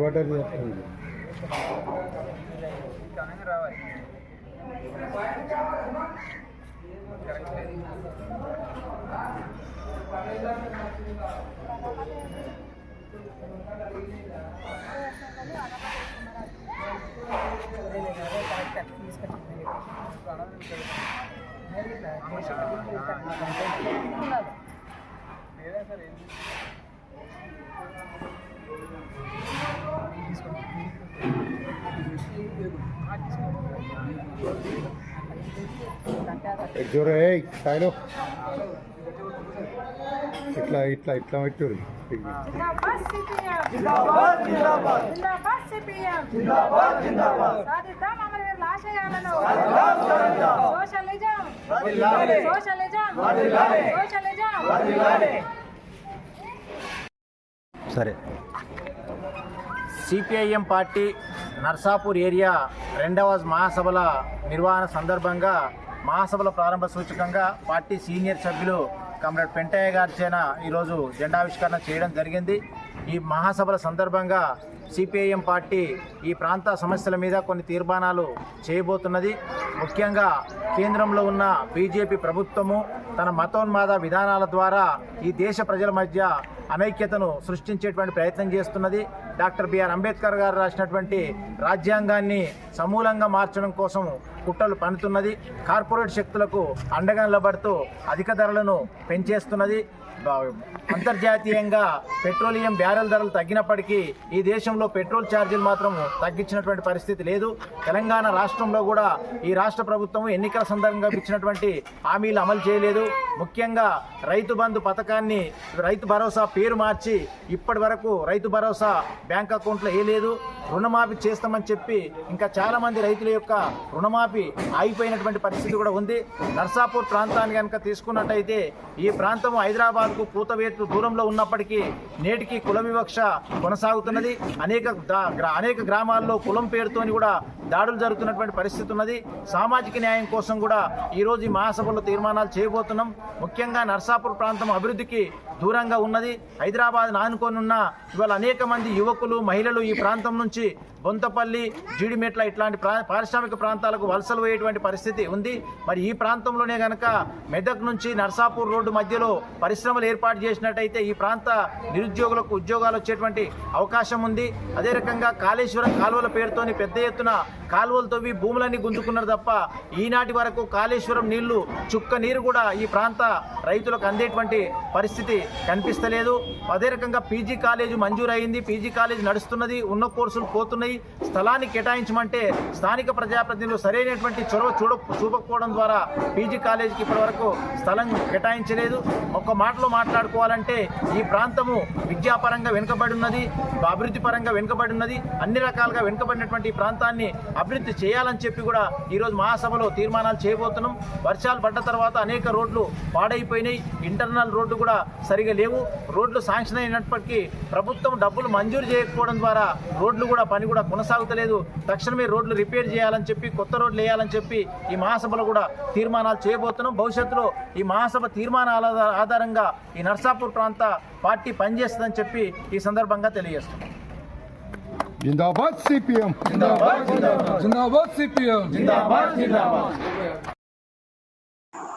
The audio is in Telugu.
వాటర్ చేస్తుంది జోరు ఏ స్థాయిలో. ఇట్లా ఇట్లా ఇట్లా పెట్టారు జిందాబాద్ జిందాబాద్. జిందాబాద్ జిందాబాద్. జిందాబాద్ సరే. సిపిఐఎం పార్టీ నర్సాపూర్ ఏరియా రెండవ మహాసభల నిర్వహణ సందర్భంగా మహాసభల ప్రారంభ సూచకంగా పార్టీ సీనియర్ సభ్యులు కామ్రేడ్ పెంటయ్య గారి చేన ఈరోజు జెండావిష్కరణ చేయడం జరిగింది. ఈ మహాసభల సందర్భంగా సిపిఐఎం పార్టీ ఈ ప్రాంత సమస్యల మీద కొన్ని తీర్మానాలు చేయబోతున్నది. ముఖ్యంగా కేంద్రంలో ఉన్న బీజేపీ ప్రభుత్వము తన మతోన్మాద విధానాల ద్వారా ఈ దేశ ప్రజల మధ్య అనైక్యతను సృష్టించేటువంటి ప్రయత్నం చేస్తున్నది. డాక్టర్ బిఆర్ అంబేద్కర్ గారు రాసినటువంటి రాజ్యాంగాన్ని సమూలంగా మార్చడం కోసం కుట్రలు పన్నుతున్నది. కార్పొరేట్ శక్తులకు అండగా నిలబడుతూ అధిక ధరలను పెంచేస్తున్నది. అంతర్జాతీయంగా పెట్రోలియం బ్యారెల్ ధరలు తగ్గినప్పటికీ ఈ దేశంలో పెట్రోల్ ఛార్జీలు మాత్రం తగ్గించినటువంటి పరిస్థితి లేదు. తెలంగాణ రాష్ట్రంలో కూడా ఈ రాష్ట్ర ప్రభుత్వం ఎన్నికల సందర్భంగా ఇచ్చినటువంటి హామీలు అమలు చేయలేదు. ముఖ్యంగా రైతు బంధు పథకాన్ని రైతు భరోసా పేరు మార్చి ఇప్పటి వరకు రైతు భరోసా బ్యాంక్ అకౌంట్లో వేయలేదు రుణమాఫీ చేస్తామని చెప్పి ఇంకా చాలామంది రైతుల యొక్క రుణమాఫీ ఆగిపోయినటువంటి పరిస్థితి కూడా ఉంది. నర్సాపూర్ ప్రాంతాన్ని కనుక తీసుకున్నట్టయితే ఈ ప్రాంతం హైదరాబాద్ వరకు కూతవేట్లు దూరంలో ఉన్నప్పటికీ నేటికి కుల వివక్ష కొనసాగుతున్నది. అనేక అనేక గ్రామాల్లో కులం పేరుతోని కూడా దాడులు జరుగుతున్నటువంటి పరిస్థితి ఉన్నది. సామాజిక న్యాయం కోసం కూడా ఈరోజు ఈ మహాసభలో తీర్మానాలు చేయబోతున్నాం. ముఖ్యంగా నర్సాపూర్ ప్రాంతం అభివృద్ధికి దూరంగా ఉన్నది. హైదరాబాద్ నానుకోనున్న ఇవాళ అనేక మంది యువకులు మహిళలు ఈ ప్రాంతం నుంచి బొంతపల్లి జీడిమెట్ల ఇట్లాంటి ప్రా పారిశ్రామిక ప్రాంతాలకు వలసలు పోయేటువంటి పరిస్థితి ఉంది. మరి ఈ ప్రాంతంలోనే గనక మెదక్ నుంచి నర్సాపూర్ రోడ్డు మధ్యలో పరిశ్రమలు ఏర్పాటు చేసినట్టయితే ఈ ప్రాంత నిరుద్యోగులకు ఉద్యోగాలు వచ్చేటువంటి అవకాశం ఉంది. అదే రకంగా కాళేశ్వరం కాలువల పేరుతోని పెద్ద ఎత్తున కాలువలు తవ్వి భూములన్నీ గుంజుకున్నారు తప్ప ఈనాటి వరకు కాళేశ్వరం నీళ్ళు చుక్క నీరు కూడా ఈ ప్రాంత రైతులకు అందేటువంటి పరిస్థితి కనిపిస్తలేదు. అదే రకంగా పీజీ కాలేజ్ మంజూరు అయింది పీజీ కాలేజ్ నడుస్తున్నది ఉన్న కోర్సులు పోతున్నాయి. స్థలాన్ని కేటాయించమంటే స్థానిక ప్రజాప్రతినిధులు సరైనటువంటి చొరవ చూడ చూపకపోవడం ద్వారా పీజీ కాలేజీకి ఇప్పటివరకు స్థలం కేటాయించలేదు. ఒక మాటలో మాట్లాడుకోవాలంటే ఈ ప్రాంతము విద్యాపరంగా వెనుకబడి ఉన్నది అభివృద్ధి పరంగా వెనుకబడి ఉన్నది అన్ని రకాలుగా వెనుకబడినటువంటి ఈ ప్రాంతాన్ని అభివృద్ధి చేయాలని చెప్పి కూడా ఈరోజు మహాసభలో తీర్మానాలు చేయబోతున్నాం. వర్షాలు పడ్డ తర్వాత అనేక రోడ్లు పాడైపోయినాయి. ఇంటర్నల్ రోడ్డు కూడా సరి సరిగా లేవు. రోడ్లు శాంక్షన్ అయినప్పటికీ ప్రభుత్వం డబ్బులు మంజూరు చేయకపోవడం ద్వారా రోడ్లు కూడా పని కూడా కొనసాగుతలేదు. తక్షణమే రోడ్లు రిపేర్ చేయాలని చెప్పి కొత్త రోడ్లు వేయాలని చెప్పి ఈ మహాసభలో కూడా తీర్మానాలు చేయబోతున్నాం. భవిష్యత్తులో ఈ మహాసభ తీర్మానాల ఆధార- ఆధారంగా ఈ నర్సాపూర్ ప్రాంత పార్టీ పనిచేస్తుందని చెప్పి ఈ సందర్భంగా తెలియజేస్తున్నాం. జిందాబాద్ సిపిఎం. జిందాబాద్ సిపిఎం.